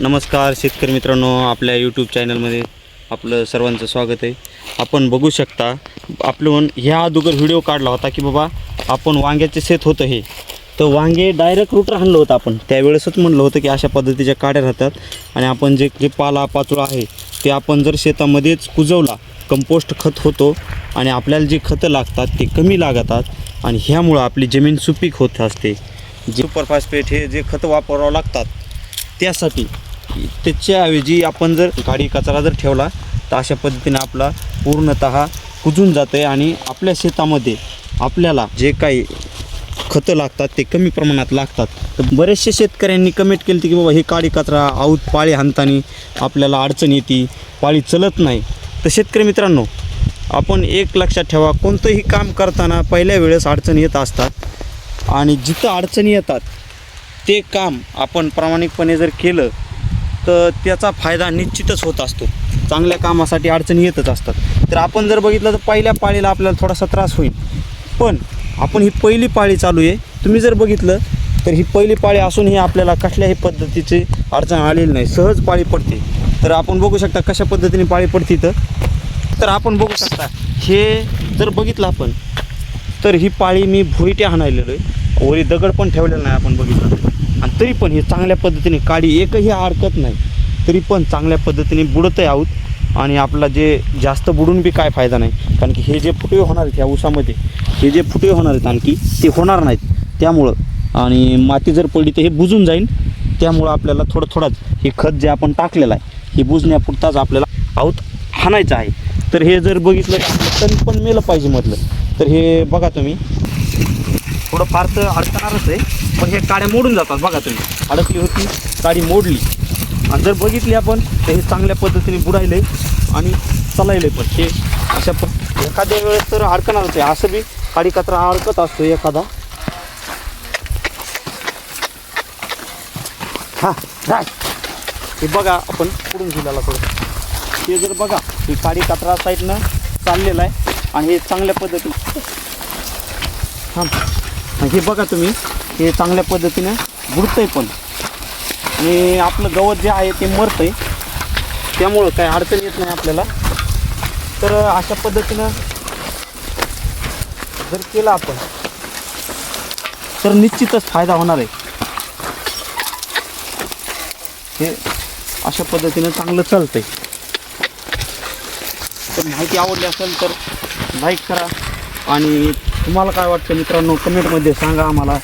नमस्कार शेतकरी मित्रांनो आपल्या यूट्यूब चॅनलमध्ये आपलं सर्वांचं स्वागत आहे. आपण बघू शकता आपलं ह्या अगोदर व्हिडिओ काढला होता की बाबा आपण वांग्याचे शेत होतं हे. तर वांगे डायरेक्ट रूटर आणलं होतं आपण. त्यावेळेसच म्हणलं होतं की अशा पद्धतीच्या काड्या राहतात आणि आपण जे जे पाला पाचोळा आहे ते आपण जर शेतामध्येच कुजवला कंपोस्ट खत होतो आणि आपल्याला जी खतं लागतात ते कमी लागतात आणि ह्यामुळं आपली जमीन सुपीक होत असते. जे सुपर फॉस्फेट हे जे खतं वापरावं लागतात त्यासाठी त्याच्याऐवजी आपण जर गाडी कचरा जर ठेवला तर अशा पद्धतीने आपला पूर्णत कुजून जातं आहे आणि आपल्या शेतामध्ये आपल्याला जे काही खतं लागतात ते कमी प्रमाणात लागतात. तर बरेचसे शेतकऱ्यांनी कमेंट केली की बाबा हे काडी कचरा आऊत पाळी हाणतानी आपल्याला अडचण येते पाळी चलत नाही. तर शेतकरी मित्रांनो आपण एक लक्षात ठेवा कोणतंही काम करताना पहिल्या वेळेस अडचण येत असतात आणि जिथं अडचणी येतात ते काम आपण प्रामाणिकपणे जर केलं तर त्याचा फायदा निश्चितच होत असतो. चांगल्या कामासाठी अडचणी येतच असतात. तर आपण जर बघितलं तर पहिल्या पाळीला आपल्याला थोडासा त्रास होईल. पण आपण ही पहिली पाळी चालू आहे. तुम्ही जर बघितलं तर ही पहिली पाळी असूनही आपल्याला कसल्याही पद्धतीची अडचण आलेली नाही. सहज पाळी पडते. तर आपण बघू शकता कशा पद्धतीने पाळी पडते तर तर आपण बघू शकता हे जर बघितलं आपण तर ही पाळी मी भुईटे हाणायलेलो आहे. वरी दगड पण ठेवलेला नाही आपण बघितलं. तरी पण हे चांगल्या पद्धतीने काडी एकही हरकत नाही. तरी पण चांगल्या पद्धतीने बुडतही आहोत आणि आपला जे जास्त बुडून बी काय फायदा नाही. कारण की हे जे फुटवे होणार आहेत ह्या ऊसामध्ये हे जे फुटवे होणार आहेत आणखी ते होणार नाहीत. त्यामुळं आणि माती जर पडली तर हे बुजून जाईल. त्यामुळं आपल्याला थोडं थोडंच हे खत जे आपण टाकलेलं आहे हे बुजण्यापुरताच आपल्याला आऊत हाणायचं आहे. तर हे जर बघितलं तर पण मेलं पाहिजे म्हटलं तर हे बघा तुम्ही. थोडं फार तर अडकणारच आहे. पण हे काड्या मोडून जातात बघा तुम्ही. अडकली होती काडी मोडली. आणि जर बघितली आपण तर हे चांगल्या पद्धतीने बुडायले आणि चालायले पण. हे अशा प एखाद्या वेळेस तर अडकणारच आहे. असं बी काडी कचरा अडकत असतो एखादा. हा राय हे बघा आपण पुढून गेलेला थोडं. हे जर बघा ही काडी कचरा साईडनं चाललेला आहे आणि हे चांगल्या पद्धतीने थांब. हे बघा तुम्ही हे चांगल्या पद्धतीने बुडतंय पण. आणि आपलं गवत जे आहे ते मरतंय. त्यामुळं काय अडचण येत नाही आपल्याला. तर अशा पद्धतीनं जर केलं आपण तर निश्चितच फायदा होणार आहे. हे अशा पद्धतीनं चांगलं चालतंय. तर माहिती आवडली असेल तर लाईक करा. आणि तुम्हाला काय वाटतं मित्रांनो? कमेंटमध्ये सांगा आम्हाला.